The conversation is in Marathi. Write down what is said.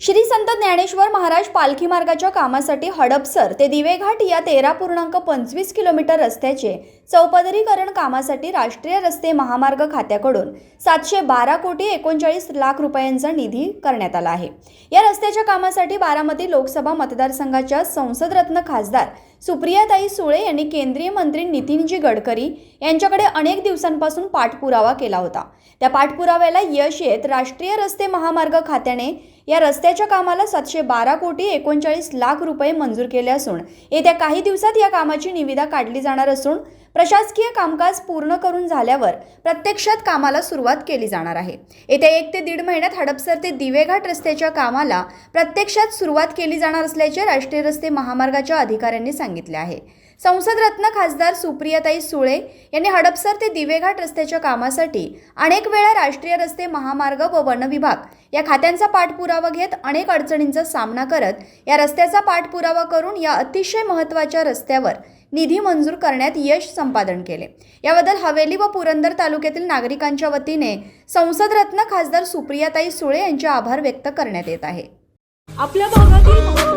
श्री संत ज्ञानेश्वर महाराज पालखी मार्गाच्या कामासाठी हडपसर ते दिवेघाट या तेरा पूर्णांक पंचवीस किलोमीटर रस्त्याचे चौपदरीकरण कामासाठी राष्ट्रीय रस्ते महामार्ग खात्याकडून सातशे बारा कोटी एकोणचाळीस लाख रुपयांचा निधी करण्यात आला आहे. या रस्त्याच्या कामासाठी बारामती लोकसभा मतदारसंघाच्या संसदरत्न खासदार सुप्रियाताई सुळे यांनी केंद्रीय मंत्री नितीनजी गडकरी यांच्याकडे अनेक दिवसांपासून पाठपुरावा केला होता. त्या पाठपुराव्याला यश येत राष्ट्रीय रस्ते महामार्ग खात्याने या रस्त्याच्या कामाला सातशे बारा कोटी एकोणचाळीस लाख रुपये मंजूर केले असून येत्या काही दिवसात या कामाची निविदा काढली जाणार असून प्रशासकीय कामकाज पूर्ण करून झाल्यावर प्रत्यक्षात कामाला सुरुवात केली जाणार आहे. येत्या एक ते दीड महिन्यात हडपसर ते दिवेघाट रस्त्याच्या कामाला प्रत्यक्षात सुरुवात केली जाणार असल्याचे राष्ट्रीय रस्ते महामार्गाच्या अधिकाऱ्यांनी सांगितले आहे. संसदरत्न खासदार सुप्रियाताई सुळे यांनी हडपसर ते दिवेघाट रस्त्याच्या कामासाठी अनेक वेळा राष्ट्रीय रस्ते महामार्ग व वन विभाग या खात्यांचा पाठपुरावा घेत अनेक अडचणींचा सामना करत या रस्त्याचा पाठपुरावा करून या अतिशय महत्त्वाच्या रस्त्यावर निधी मंजूर करण्यात यश संपादन केले. याबद्दल हवेली व पुरंदर तालुक्यातील नागरिकांच्या वतीने संसदरत्न खासदार सुप्रियाताई सुळे यांचे आभार व्यक्त करण्यात येत आहे. आपल्या भागातील